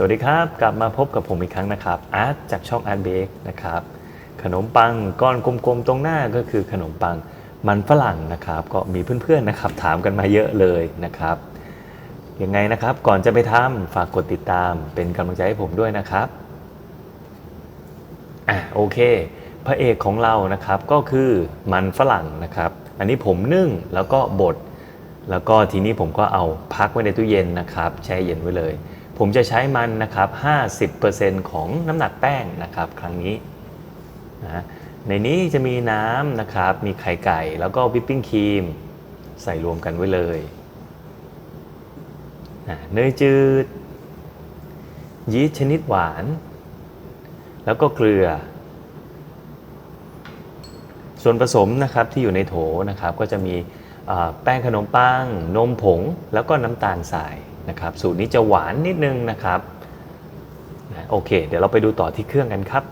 สวัสดีครับ กลับมาพบกับผมอีกครั้งนะครับอาร์ตจากช่องอาร์ตเบกนะครับขนมปังก้อนกลมๆตรงหน้าก็คือขนมปังมันฝรั่งนะครับ ก็มีเพื่อนๆนะครับถามกันมาเยอะเลยนะครับยังไงนะครับก่อนจะไปทำฝากกดติดตามเป็นกำลังใจให้ผมด้วยนะครับอะโอเค พระเอกของเรานะครับก็คือมันฝรั่งนะครับ อันนี้ผมนึ่งแล้วก็บดแล้วก็ทีนี้ผมก็เอาพักไว้ในตู้เย็นนะครับ แช่เย็นไว้เลย ผมจะใช้มันนะครับ 50%ของน้ำหนักแป้งนะครับครั้งนี้นะในนี้จะมีน้ำนะครับ มีไข่ไก่แล้วก็วิปปิ้งครีมใส่รวมกันไว้เลยนะเนยจืด ยีสต์ชนิดหวาน แล้วก็เกลือ ส่วนผสมนะครับที่อยู่ในโถนะครับก็จะมีแป้งขนมปัง นมผง แล้วก็น้ำตาลทราย นะครับ สูตรนี้จะหวานนิดนึงนะครับนะโอเค เดี๋ยวเราไปดูต่อที่เครื่องกันครับ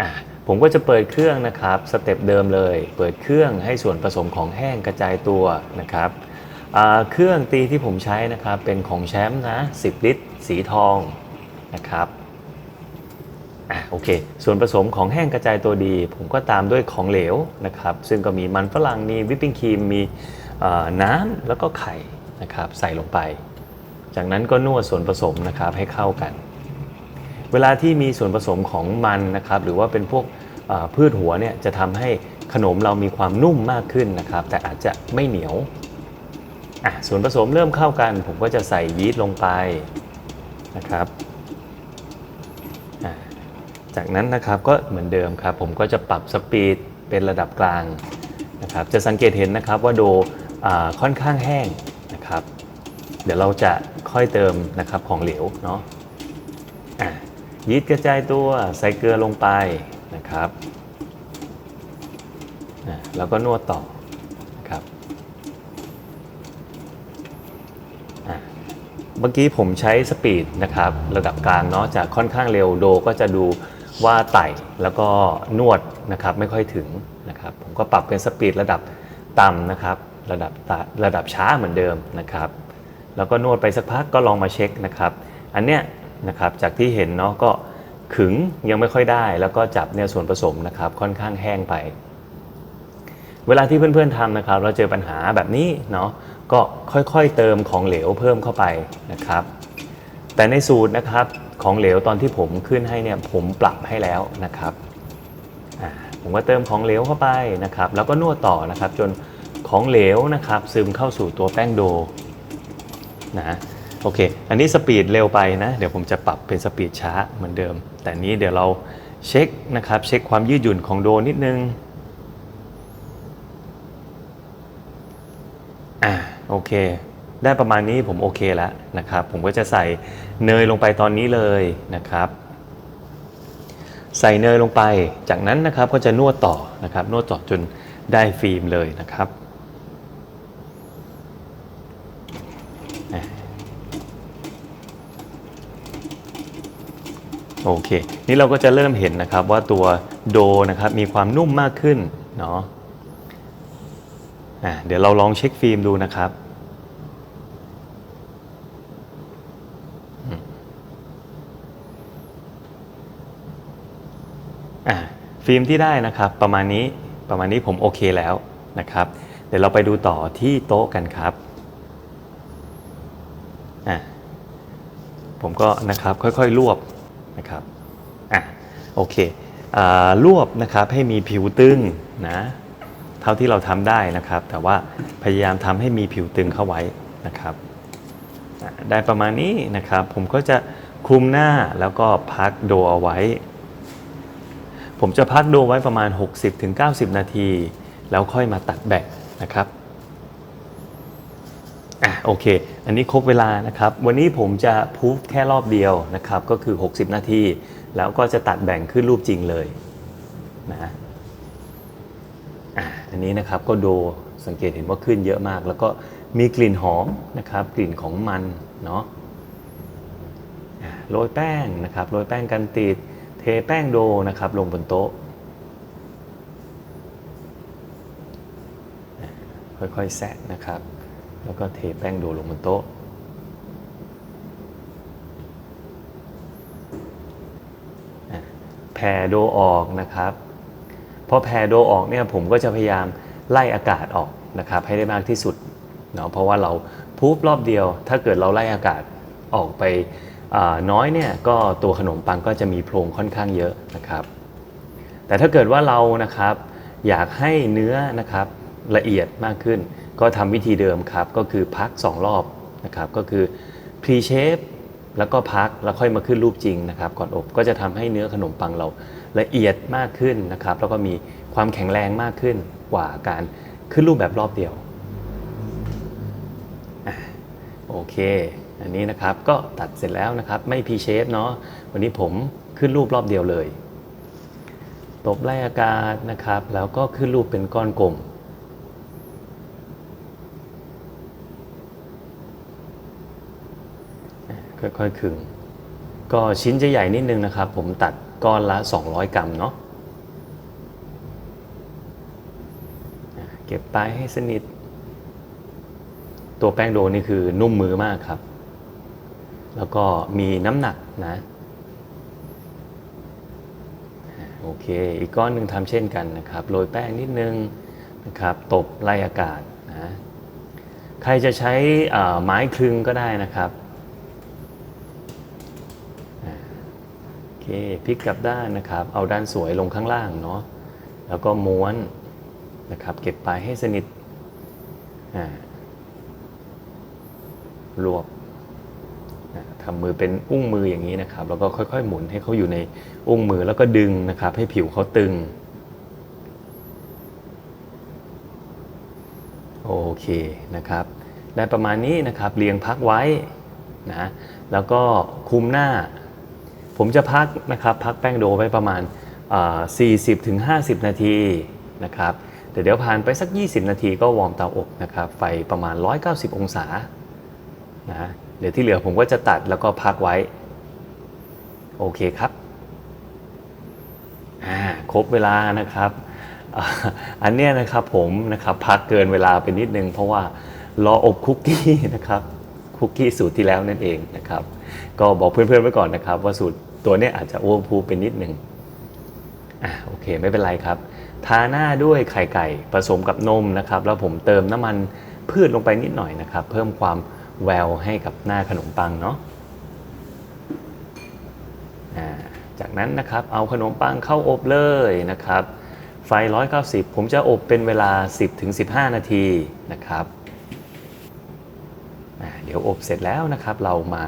อะผมก็จะเปิดเครื่องนะครับสเต็ปเดิมเลย เปิดเครื่องให้ส่วนผสมของแห้งกระจายตัวนะครับเครื่องตีที่ผมใช้นะครับเป็นของแชมป์นะ 10 ลิตร สีทองนะครับอะโอเค ส่วนผสมของแห้งกระจายตัวดี ผมก็ตามด้วยของเหลวนะครับ ซึ่งก็มีมันฝรั่งมีวิปปิ้งครีมมี น้ำแล้วก็ไข่นะครับใส่ลงไป จากนั้นก็นวดส่วนผสมนะครับให้เข้ากัน เวลาที่มีส่วนผสมของมันนะครับหรือว่าเป็นพวกพืชหัวเนี่ยจะทำให้ขนมเรามีความนุ่มมากขึ้นนะครับ แต่อาจจะไม่เหนียวอะส่วนผสมเริ่มเข้ากัน ผมก็จะใส่ยีสต์ลงไปนะครับจากนั้นนะครับก็เหมือนเดิมครับ ผมก็จะปรับสปีดเป็นระดับกลางนะครับจะสังเกตเห็นนะครับว่าโด ค่อนข้างแห้งนะครับ เดี๋ยวเราจะค่อยเติมนะครับของเหลวเนาะะยีสต์กระจายตัวใส่เกลือลงไปนะครับแล้วก็นวดต่อนะครับเมื่อกี้ผมใช้สปีดนะครับระดับกลางเนาะจากค่อนข้างเร็วโดก็จะดูว่าไต่แล้วก็นวดนะครับไม่ค่อยถึงนะครับผมก็ปรับเป็นสปีดระดับต่ำนะครับ ระดับระดับช้าเหมือนเดิมนะครับ แล้วก็นวดไปสักพักก็ลองมาเช็คนะครับ อันเนี้ยนะครับจากที่เห็นเนาะก็ขึงยังไม่ค่อยได้ แล้วก็จับเนี่ยส่วนผสมนะครับค่อนข้างแห้งไป เวลาที่เพื่อนๆทำนะครับเราเจอปัญหาแบบนี้เนาะก็ค่อยๆเติมของเหลวเพิ่มเข้าไปนะครับ แต่ในสูตรนะครับของเหลวตอนที่ผมขึ้นให้เนี่ยผมปรับให้แล้วนะครับผมก็เติมของเหลวเข้าไปนะครับ แล้วก็นวดต่อนะครับจน ของเหลวนะครับ ซึมเข้าสู่ตัวแป้งโดนะโอเค อันนี้สปีดเร็วไปนะ เดี๋ยวผมจะปรับเป็นสปีดช้าเหมือนเดิม แต่นี้เดี๋ยวเราเช็คนะครับ เช็คความยืดหยุ่นของโดนิดนึง อ่าโอเค ได้ประมาณนี้ผมโอเคแล้วนะครับ ผมก็จะใส่เนยลงไปตอนนี้เลยนะครับ ใส่เนยลงไป จากนั้นนะครับก็จะนวดต่อนะครับ นวดต่อจนได้ฟิล์มเลยนะครับ โอเค นี่เราก็จะเริ่มเห็นนะครับว่าตัวโดนะครับมีความนุ่มมากขึ้นเนาะะเดี๋ยวเราลองเช็คฟิล์มดูนะครับฟิล์มที่ได้นะครับประมาณนี้ประมาณนี้ผมโอเคแล้วนะครับ เดี๋ยวเราไปดูต่อที่โต๊ะกันครับผมก็นะครับค่อยๆรวบ นะครับอะโอเคอรวบนะครับให้มีผิวตึงนะเท่าที่เราทำได้นะครับ แต่ว่าพยายามทำให้มีผิวตึงเข้าไว้นะครับได้ประมาณนี้นะครับ ผมก็จะคลุมหน้าแล้วก็พักโดเอาไว้ ผมจะพักโดไว้ประมาณ 60-90 นาที แล้วค่อยมาตัดแบ่งนะครับ โอเค อันนี้ครบเวลานะครับ วันนี้ผมจะพูฟแค่รอบเดียวนะครับ ก็คือ 60 นาที แล้วก็จะตัดแบ่งขึ้นรูปจริงเลยนะอันนี้นะครับก็โดสังเกตเห็นว่าขึ้นเยอะมาก แล้วก็มีกลิ่นหอมนะครับ กลิ่นของมันเนาะโรยแป้งนะครับโรยแป้งกันติด เทแป้งโดนะครับ ลงบนโต๊ะอะค่อยๆแซะนะครับ แล้วก็เทแป้งโดลงบนโต๊ะ แผ่โดออกนะครับ พอแผ่โดออกเนี่ยผมก็จะพยายามไล่อากาศออกนะครับให้ได้มากที่สุดเนาะเพราะว่าเราพูบรอบเดียว ถ้าเกิดเราไล่อากาศออกไปน้อยเนี่ยก็ตัวขนมปังก็จะมีโพรงค่อนข้างเยอะนะครับ แต่ถ้าเกิดว่าเรานะครับอยากให้เนื้อนะครับละเอียดมากขึ้น ก็ทำวิธีเดิมครับ ก็คือพัก 2 รอบนะครับก็คือ pre shape แล้วก็พักแล้วค่อยมาขึ้นรูปจริงนะครับ ก่อนอบก็จะทำให้เนื้อขนมปังเราละเอียดมากขึ้นนะครับ แล้วก็มีความแข็งแรงมากขึ้นกว่าการขึ้นรูปแบบรอบเดียวอโอเค อันนี้นะครับก็ตัดเสร็จแล้วนะครับ ไม่ pre shape เนาะวันนี้ผมขึ้นรูปรอบเดียวเลย ตบไล่อากาศนะครับ แล้วก็ขึ้นรูปเป็นก้อนกลม ค่อยๆขึง ก็ชิ้นจะใหญ่นิดนึงนะครับ ผมตัดก้อนละ 200 กรัมเนาะเก็บปลายให้สนิท ตัวแป้งโดนี่คือนุ่มมือมากครับ แล้วก็มีน้ำหนักนะ โอเค อีกก้อนหนึ่งทำเช่นกันนะครับ โรยแป้งนิดนึงนะครับ ตบไล่อากาศนะ ใครจะใช้ไม้คลึงก็ได้นะครับอ่าโอ เคพลิกกลับด้านนะครับ เอาด้านสวยลงข้างล่างเนาะแล้วก็ม้วนนะครับ เก็บปลายให้สนิทอ่ารวบทำมือเป็นอุ้งมืออย่างนี้นะครับ แล้วก็ค่อยๆ หมุนให้เขาอยู่ในอุ้งมือแล้วก็ดึงนะครับ ให้ผิวเขาตึง โอเคนะครับ ได้ประมาณนี้นะครับ เรียงพักไว้นะแล้วก็คุมหน้า ผมจะพักนะครับพักแป้งโดไว้ประมาณ 40ถึง50 นาทีนะครับแต่เดี๋ยวผ่านไปสัก 20 นาทีก็วอร์มเตาอบนะครับไฟประมาณ 190 องศานะเดี๋ยวที่เหลือผมก็จะตัดแล้วก็พักไว้ โอเคครับอ่าครบเวลานะครับ อันเนี้ยนะครับผมนะครับพักเกินเวลาไปนิดนึง เพราะว่ารออบคุกกี้นะครับคุกกี้สูตรที่แล้วนั่นเองนะครับ ก็บอกเพื่อนๆไว้ก่อนนะครับ ว่าสูตร ตัวนี้อาจจะโอเวอร์พูไปนิดหนึ่งอ่าโอเคไม่เป็นไรครับ ทาหน้าด้วยไข่ไก่ผสมกับนมนะครับ แล้วผมเติมน้ำมันพืชลงไปนิดหน่อยนะครับ เพิ่มความแววให้กับหน้าขนมปังเนาะอ่าจากนั้นนะครับเอาขนมปังเข้าอบเลยนะครับ ไฟ 190 ผมจะอบเป็นเวลา 10-15 นาทีนะครับอ่าเดี๋ยวอบเสร็จแล้วนะครับ เรามา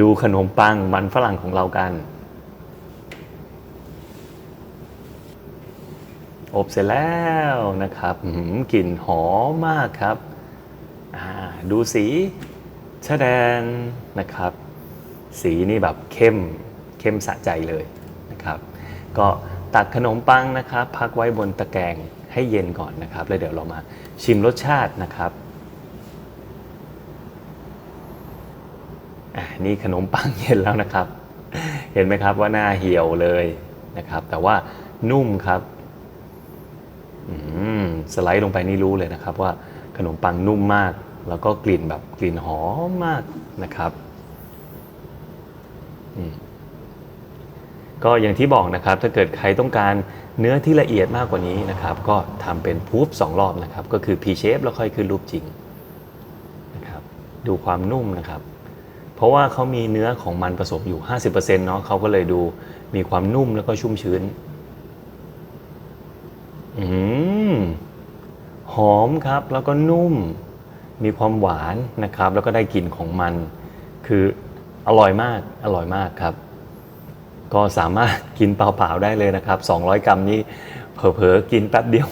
ดูขนมปังมันฝรั่งของเรากัน อบเสร็จแล้วนะครับกลิ่นหอมมากครับ ดูสีชะแดนนะครับ สีนี่แบบเข้มเข้มสะใจเลยนะครับ ก็ตักขนมปังนะครับ พักไว้บนตะแกรงให้เย็นก่อนนะครับ แล้วเดี๋ยวเรามาชิมรสชาตินะครับอะนี่ขนมปังเย็นแล้วนะครับ เห็นไหมครับว่าหน้าเหี่ยวเลยนะครับ แต่ว่านุ่มครับ สไลด์ลงไปนี่รู้เลยนะครับว่าขนมปังนุ่มมาก แล้วก็กลิ่นแบบกลิ่นหอมมากนะครับก็อย่างที่บอกนะครับถ้าเกิดใครต้องการเนื้อที่ละเอียดมากกว่านี้นะครับ ก็ทำเป็นพูฟสองรอบนะครับ ก็คือ P shape แล้วค่อยขึ้นรูปจริงนะครับ ดูความนุ่มนะครับ เพราะว่าเขามีเนื้อของมันผสมอยู่ 50%เนาะเขาก็เลยดูมีความนุ่มแล้วก็ชุ่มชื้น อืมหอม ครับ แล้วก็นุ่ม มีความหวานนะครับ แล้วก็ได้กลิ่นของมัน คืออร่อยมาก อร่อยมากครับ ก็สามารถกินเปล่าๆได้เลยนะครับ 200 กรัมนี้เผลอๆกินแป๊บเดียว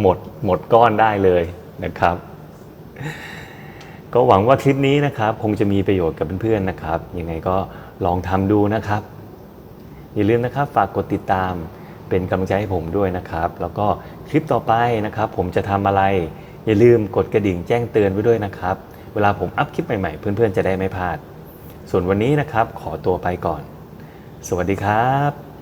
หมดหมดก้อนได้เลยนะครับ ก็หวังว่าคลิปนี้นะครับ คงจะมีประโยชน์กับเพื่อนๆนะครับ ยังไงก็ลองทำดูนะครับ อย่าลืมนะครับ ฝากกดติดตาม เป็นกำลังใจให้ผมด้วยนะครับ แล้วก็คลิปต่อไปนะครับ ผมจะทำอะไร อย่าลืมกดกระดิ่งแจ้งเตือนไว้ด้วยนะครับ เวลาผมอัพคลิปใหม่ๆ เพื่อนๆจะได้ไม่พลาด ส่วนวันนี้นะครับขอตัวไปก่อน สวัสดีครับ